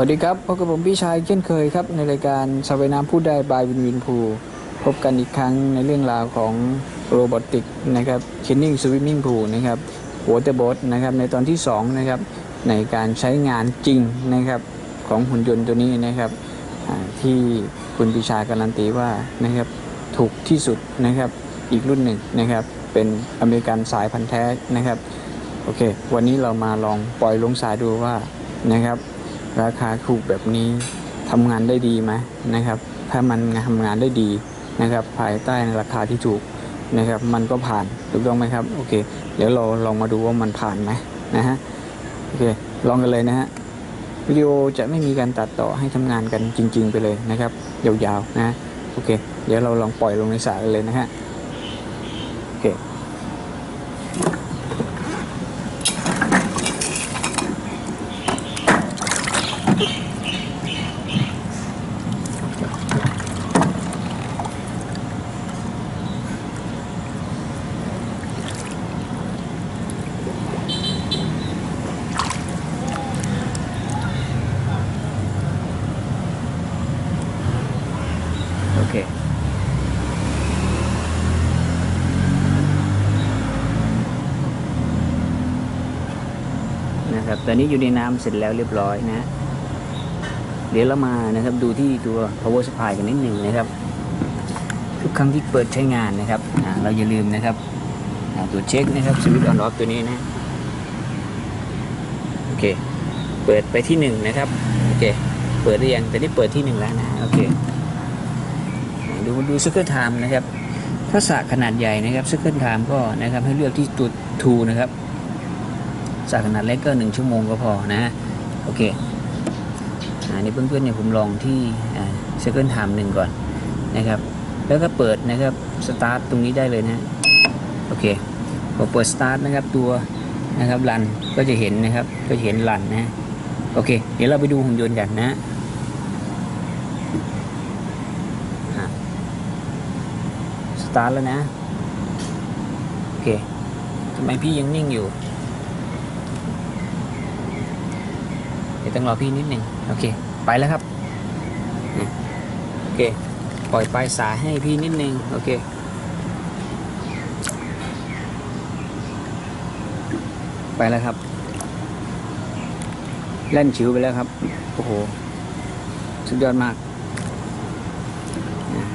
วัสดีครับพบกับผมพี่ชายเช่นเคยครับ ในรายการสวายน้ำพูดได้บายวินวินพูพบกันอีกครั้งในเรื่องราวของโรบอติกนะครับคินนิ่งสวิมมิ่งพูนะครับวอเตอร์บอทนะครับในตอนที่2นะครับในการใช้งานจริงนะครับของหุ่นยนต์ตัวนี้นะครับที่คุณพิชาการันตีว่านะครับถูกที่สุดนะครับอีกรุ่นหนึ่งนะครับเป็นอเมริกันสายพันธุ์แท้นะครับโอเค วันนี้เรามาลองปล่อยลงสายดูว่านะครับ ราคาถูกแบบนี้ทำงานได้ดีไหมนะครับ ถ้ามันทำงานได้ดีนะครับ ภายใต้ราคาที่ถูกนะครับ มันก็ผ่านถูกต้องไหมครับโอเค เดี๋ยวเราลองมาดูว่ามันผ่านไหมนะฮะโอเคลองกันเลยนะฮะวิดีโอจะไม่มีการตัดต่อให้ทำงานกันจริง ๆ ไปเลยนะครับ ยาวๆนะโอเค เดี๋ยวเราลองปล่อยลงในสายเลยนะฮะโอเค เคนะครับตอนนี้อยู่ในน้ำเสร็จแล้วเรียบร้อยนะ เดี๋ยวเรามานะครับดูที่ตัว power supply กันนิดหนึ่งนะครับ ทุกครั้งที่เปิดใช้งานนะครับ เราอย่าลืมนะครับ ตัวเช็คนะครับสวิตช์ออนออฟตัวนี้นะ โอเค เปิดไปที่หนึ่งนะครับ โอเค เปิดหรือยังแต่นี่เปิดที่หนึ่งแล้วนะ โอเค ดูดูซั c เคิลไทม์นะครับถ้าสระขนาดใหญ่นะครับซั c เคิลไทม์ก็นะครับให้เลือกที่ตัวทูนะครับสระขนาดเล็กก็หนึ่งชั่วโมงก็พอนะโอเคอันนี้เพื่อนๆเนี่ยผมลองที่ซั c เคิลไทม์หนึ่งก่อนนะครับ แล้วก็เปิดนะครับสตาร์ทตรงนี้ได้เลยนะโอเคพอเปิดสตาร์ทนะครับตัวนะครับรันก็จะเห็นนะครับก็จะเห็นรันนะโอเค เดี๋ยวเราไปดูหุ่นยนต์กันนะ ตาร์ทแล้วนะ โอเคทำไมพี่ยังนิ่งอยู่ เดี๋ยวต้องรอพี่นิดหนึ่งโอเค ไปแล้วครับ โอเค ปล่อยปลายสายให้พี่นิดหนึ่งโอเคไปแล้วครับ เล่นชิวไปแล้วครับ โอ้โห สุดยอดมาก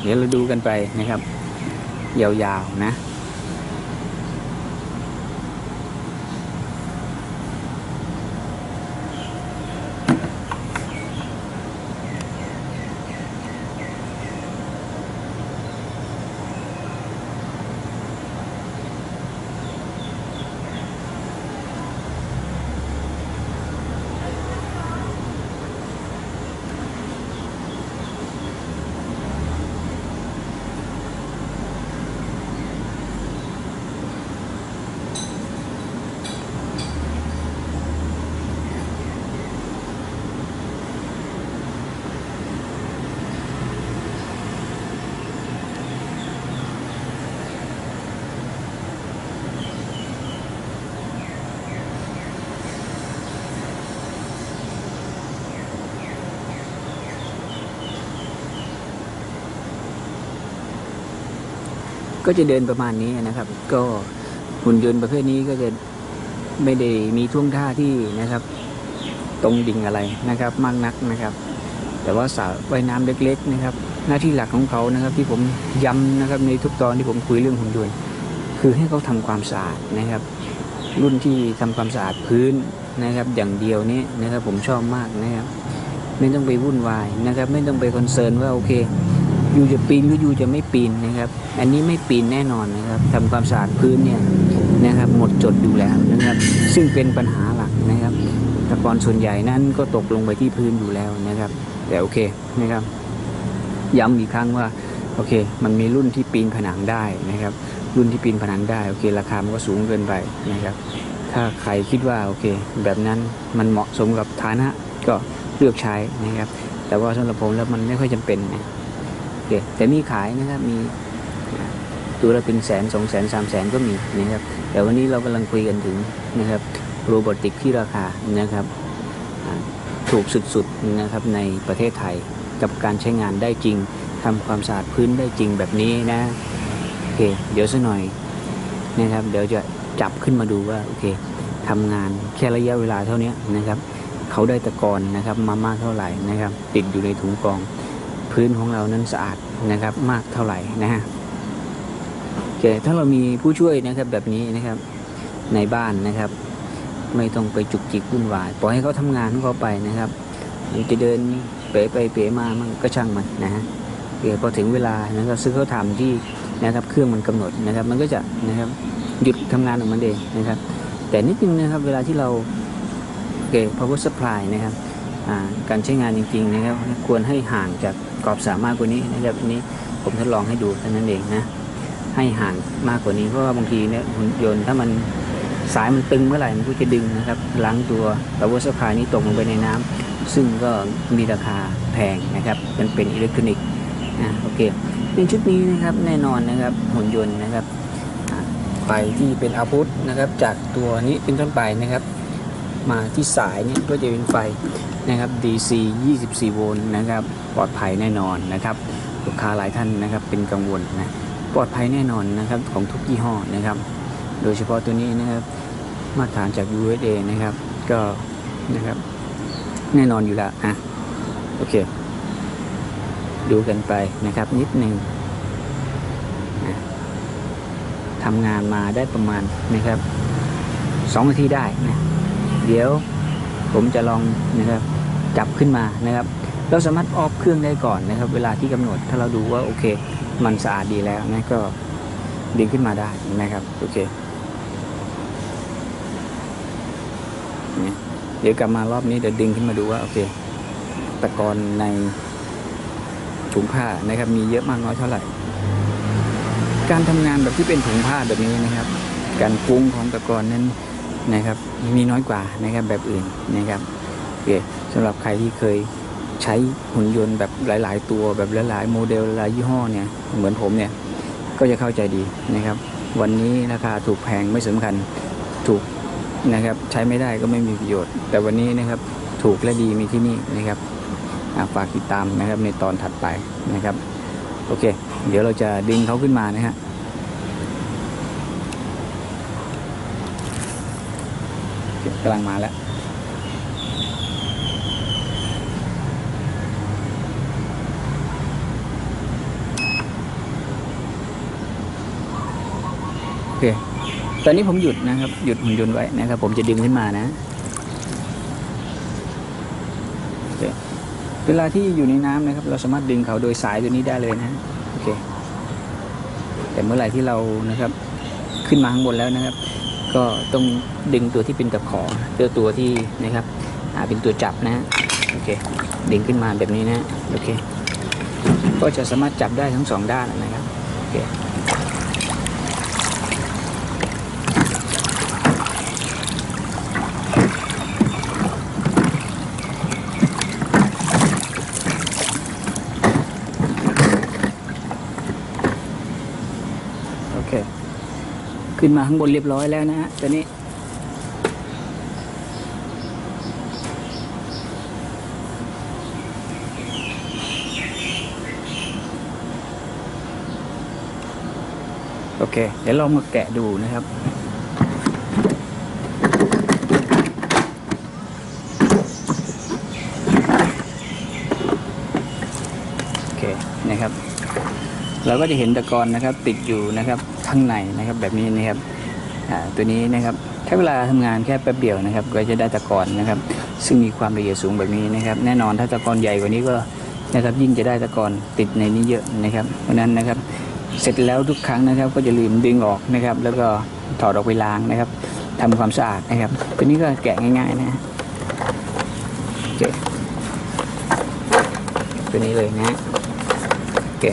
เดี๋ยวเราดูกันไปนะครับ ยาวๆนะ ก็จะเดินประมาณนี้นะครับ ก็หุ่นยนต์ประเภทนี้ก็จะไม่ได้มีท่วงท่าที่นะครับ ตรงดิ่งอะไรนะครับ มากนักนะครับ แต่ว่าสระว่ายน้ำเล็กๆนะครับ หน้าที่หลักของเขานะครับ ที่ผมย้ำนะครับในทุกตอนที่ผมคุยเรื่องหุ่นยนต์คือให้เขาทำความสะอาดนะครับ รุ่นที่ทำความสะอาดพื้นนะครับ อย่างเดียวนี้นะครับ ผมชอบมากนะครับ ไม่ต้องไปวุ่นวายนะครับ ไม่ต้องไปคอนเซิร์นว่าโอเค อยู่จะปีนหรือยู่จะไม่ปีนนะครับ อันนี้ไม่ปีนแน่นอนนะครับทำความสะอาดพื้นเนี่ยนะครับ หมดจดอยู่แล้วนะครับ ซึ่งเป็นปัญหาหลักนะครับตะกอนส่วนใหญ่นั้นก็ตกลงไปที่พื้นอยู่แล้วนะครับ แต่โอเคนะครับ ย้ำอีกครั้งว่าโอเค มันมีรุ่นที่ปีนผนังได้นะครับ รุ่นที่ปีนผนังได้โอเค ราคามันก็สูงเกินไปนะครับ ถ้าใครคิดว่าโอเค แบบนั้นมันเหมาะสมกับฐานะก็เลือกใช้นะครับ แต่ว่าสำหรับผมแล้วมันไม่ค่อยจำเป็นนะ คแต่มีขายนะครับมีตัวละเป็นแสนสองแสนสามแสนก็มีนะครับ แต่วันนี้เรากำลังคุยกันถึงนะครับโรบอติกที่ราคานะครับถูกสุดๆนะครับในประเทศไทยกับการใช้งานได้จริงทำความสะอาดพื้นได้จริงแบบนี้นะโอเคเดี๋ยวสักหน่อยนะครับ เดี๋ยวจะจับขึ้นมาดูว่าโอเคทำงานแค่ระยะเวลาเท่านี้นะครับ เขาได้ตะกอนนะครับมามากเท่าไหร่นะครับ ติดอยู่ในถุงกอง พื้นของเรานั้นสะอาดนะครับมากเท่าไหร่นะฮะโอเคถ้าเรามีผู้ช่วยนะครับแบบนี้นะครับในบ้านนะครับ ไม่ต้องไปจุกจิกวุ่นวายปล่อยให้เขาทำงานของเขาไปนะครับมันจะเดินเป๋ไปเป๋มามันก็ช่างมันนะฮะเดี๋ยวพอถึงเวลานะครับซึ่งเขาทำที่นะครับเครื่องมันกำหนดนะครับ มันก็จะนะครับหยุดทำงานของมันเองนะครับ แต่นิดนึงนะครับเวลาที่เราโอเค power supply นะครับ การใช้งานจริงๆนะครับ ควรให้ห่างจากกรอบสามากกว่านี้นะครับอันนี้ผมทดลองให้ดูแค่นั้นเองนะให้ห่างมากกว่านี้เพราะว่าบางทีเนี่ยหุ่นยนต์ถ้ามันสายมันตึงเมื่อไหร่มันก็จะดึงนะครับล้างตัว power supply นี้ตกลงไปในน้ำซึ่งก็มีราคาแพงนะครับมันเป็นอิเล็กทรอนิกส์นะโอเคในชุดนี้นะครับแน่นอนนะครับหุ่นยนต์นะครับไฟที่เป็นอาพุทนะครับจากตัวนี้เป็นต้นไปนะครับ มาที่สายเนี่ยก็จะเป็นไฟนะครับ DC 24 โวลต์นะครับ ปลอดภัยแน่นอนนะครับลูกค้าหลายท่านนะครับเป็นกังวลนะปลอดภัยแน่นอนนะครับของทุกยี่ห้อนะครับ โดยเฉพาะตัวนี้นะครับมาตรฐานจาก USA นะครับ ก็นะครับแน่นอนอยู่แล้วอะโอเค ดูกันไปนะครับนิดหนึ่งทำงานมาได้ประมาณนะครับสองนาทีได้นะ เดี๋ยวผมจะลองนะครับจับขึ้นมานะครับ เราสามารถออฟเครื่องได้ก่อนนะครับ เวลาที่กำหนดถ้าเราดูว่าโอเค มันสะอาดดีแล้วนะก็ดึงขึ้นมาได้นะครับโอเคเดี๋ยวกลับมารอบนี้เดี๋ยวดึงขึ้นมาดูว่าโอเค ตะกอนในถุงผ้านะครับ มีเยอะมากน้อยเท่าไหร่ การทำงานแบบที่เป็นถุงผ้าแบบนี้นะครับ การกุ้งของตะกอนนั้น นะครับมีน้อยกว่านะครับแบบอื่นนะครับโอเคสำหรับใครที่เคยใช้หุ่นยนต์แบบหลาย ๆ ตัวแบบหลาย ๆ โมเดลหลายยี่ห้อเนี่ยเหมือนผมเนี่ยก็จะเข้าใจดีนะครับ วันนี้ราคาถูกแพงไม่สำคัญถูกนะครับใช้ไม่ได้ก็ไม่มีประโยชน์ แต่วันนี้นะครับถูกและดีมีที่นี่นะครับฝากติดตามนะครับในตอนถัดไปนะครับโอเค เดี๋ยวเราจะดึงเขาขึ้นมานะฮะโอเค กำลังมาแล้วโอเคตอนนี้ผมหยุดนะครับ หยุดหุ่นยนต์ไว้นะครับ ผมจะดึงขึ้นมานะโอเคเวลาที่อยู่ในน้ำนะครับ เราสามารถดึงเขาโดยสายตัวนี้ได้เลยนะโอเคแต่เมื่อไหร่ที่เรานะครับ ขึ้นมาข้างบนแล้วนะครับ ก็ต้องดึงตัวที่เป็นตะขอตัวตัวที่นะครับอ่าเป็นตัวจับนะโอเคดึงขึ้นมาแบบนี้นะโอเค ก็จะสามารถจับได้ทั้งสองด้านนะครับโอเค ขึ้นมาข้างบนเรียบร้อยแล้วนะฮะตอนนี้ โอเค เดี๋ยวลองมาแกะดูนะครับโอเคนะครับ เราก็จะเห็นตะกอนนะครับติดอยู่นะครับ ข้างในนะครับแบบนี้นะครับตัวนี้นะครับใช้เวลาทำงานแค่แป๊บเดียวนะครับ ก็จะได้ตะกอนนะครับ ซึ่งมีความละเอียดสูงแบบนี้นะครับ แน่นอนถ้าตะกอนใหญ่กว่านี้ก็นะครับยิ่งจะได้ตะกอนติดในนี้เยอะนะครับ เพราะนั้นนะครับเสร็จแล้วทุกครั้งนะครับ ก็จะลืมดึงออกนะครับ แล้วก็ถอดออกไปล้างนะครับทำความสะอาดนะครับ ตัวนี้ก็แกะง่ายๆนะโอเคตัวนี้เลยนะโอเค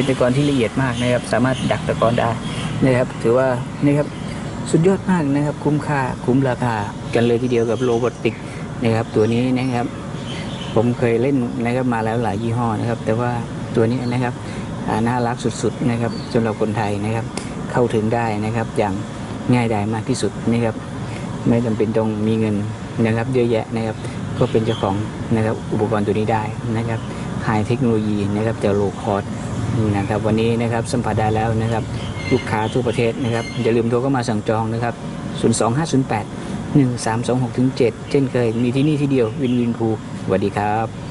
เป็นเป็นตะกอนที่ละเอียดมากนะครับ สามารถดักตะกอนได้นะครับ ถือว่านี่ครับสุดยอดมากนะครับ คุ้มค่าคุ้มราคากันเลยทีเดียวกับโรบอติกนะครับ ตัวนี้นะครับ ผมเคยเล่นนะครับมาแล้วหลายยี่ห้อนะครับ แต่ว่าตัวนี้นะครับน่ารักสุดๆนะครับสำหรับคนไทยนะครับ เข้าถึงได้นะครับ อย่างง่ายดายมากที่สุดนะครับ ไม่จำเป็นต้องมีเงินนะครับ เยอะแยะนะครับ ก็เป็นเจ้าของนะครับอุปกรณ์ตัวนี้ได้นะครับไฮเทคโนโลยีนะครับจะโลคอส นะครับ วันนี้นะครับสัมผัสได้แล้วนะครับ ลูกค้าทั่วประเทศนะครับอย่าลืมโทรเข้ามาสั่งจองนะครับ 02508 1326-7 เช่นเคยมีที่นี่ที่เดียววินวินพูสวัสดีครับ